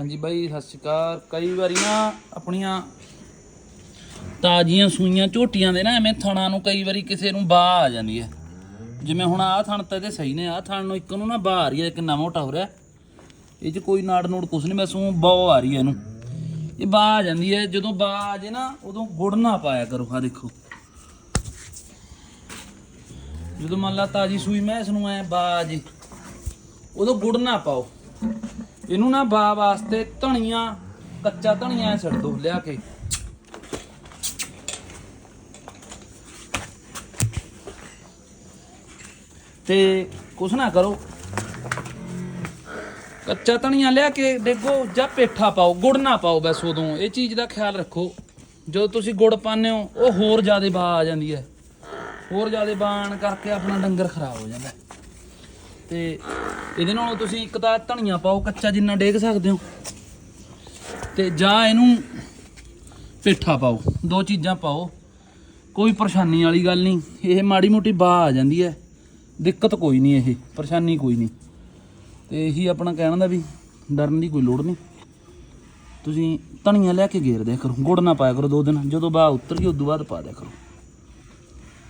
ਹਾਂਜੀ ਬਾਈ, ਸਤਿ ਸ਼੍ਰੀ ਅਕਾਲ। ਕਈ ਵਾਰੀ ਨਾ ਆਪਣੀਆਂ ਤਾਜ਼ੀਆਂ ਸੂਈਆਂ ਝੋਟੀਆਂ ਦੇ ਨਾ ਐਵੇਂ ਥਣਾ ਨੂੰ ਕਈ ਵਾਰੀ ਕਿਸੇ ਨੂੰ ਬਾਹ ਆ ਜਾਂਦੀ ਹੈ। ਜਿਵੇਂ ਹੁਣ ਆਹ ਥਣ ਤਾਂ ਇਹਦੇ ਸਹੀ ਨੇ, ਆਹ ਥਣ ਨੂੰ ਇੱਕ ਨੂੰ ਨਾ ਬਾਹ ਆ ਰਹੀ ਹੈ ਕਿੰਨਾ ਮੋਟਾ ਹੋ ਰਿਹਾ। ਇਹ 'ਚ ਕੋਈ ਨਾੜ ਨੂੜ ਕੁਛ ਨਹੀਂ, ਬਸ ਉਹ ਬਾਹ ਆ ਰਹੀ ਹੈ ਇਹਨੂੰ। ਇਹ ਬਾ ਆ ਜਾਂਦੀ ਹੈ, ਜਦੋਂ ਬਾ ਆ ਜੇ ਨਾ, ਉਦੋਂ ਗੁੜ ਨਾ ਪਾਇਆ ਕਰੋ। ਆ ਦੇਖੋ। ਜਦੋਂ ਮੰਨ ਲਾ ਤਾਜੀ ਸੂਈ, ਮੈਂ ਇਸ ਨੂੰ ਐ ਬਾਹ ਉਦੋਂ ਗੁੜ ਨਾ ਪਾਓ। ਇਹਨੂੰ ਨਾ ਬਾ ਵਾਸਤੇ ਧਣੀਆਂ ਕੱਚਾ ਧਣੀਆਂ ਛੱਡ ਦੋ ਲਿਆ ਕੇ। ਤੇ ਕੁਛ ਨਾ ਕਰੋ। ਕੱਚਾ ਧਣੀਆਂ ਲਿਆ ਕੇ ਦੇਖੋ ਜਾਂ ਪੇਠਾ ਪਾਓ, ਗੁੜ ਨਾ ਪਾਓ ਬਸ ਉਦੋਂ। ਇਹ ਚੀਜ਼ ਦਾ ਖਿਆਲ ਰੱਖੋ। ਜਦੋਂ ਤੁਸੀਂ ਗੁੜ ਪਾਉਂਦੇ ਹੋ, ਉਹ ਹੋਰ ਜ਼ਿਆਦਾ ਬਾ ਆ ਜਾਂਦੀ ਹੈ। ਹੋਰ ਜ਼ਿਆਦਾ ਬਾਣ ਕਰਕੇ ਆਪਣਾ ਡੰਗਰ ਖਰਾਬ ਹੋ ਜਾਂਦਾ। ਤੇ ਇਹਦੇ ਨਾਲੋਂ ਤੁਸੀਂ ਇੱਕ ਤਾਂ ਧਨੀਆ ਪਾਓ, ਕੱਚਾ ਜਿੰਨਾ ਡੇਗ ਸਕਦੇ ਹੋ। ਤੇ ਜਾਂ ਇਹਨੂੰ ਪੇਠਾ ਪਾਓ, ਦੋ ਚੀਜ਼ਾਂ ਪਾਓ। ਕੋਈ ਪਰੇਸ਼ਾਨੀ ਵਾਲੀ ਗੱਲ ਨਹੀਂ, ਇਹ ਮਾੜੀ ਮੋਟੀ ਬਾਹ ਆ ਜਾਂਦੀ ਹੈ। ਦਿੱਕਤ ਕੋਈ ਨਹੀਂ ਇਹ, ਪਰੇਸ਼ਾਨੀ ਕੋਈ ਨਹੀਂ। ਤੇ ਇਹੀ ਆਪਣਾ ਕਹਿਣ ਦਾ ਵੀ ਡਰਨ ਦੀ ਕੋਈ ਲੋੜ ਨਹੀਂ। ਤੁਸੀਂ ਧਨੀਆ ਲੈ ਕੇ ਗੇਰ ਦਿਆ ਕਰੋ, ਗੁੜ ਨਾ ਪਾਇਆ ਕਰੋ ਦੋ ਦਿਨ, ਜਦੋਂ ਬਾਹ ਉਤਰ ਗਈ, ਉਦੋਂ ਬਾਅਦ ਪਾ ਦਿਆ ਕਰੋ।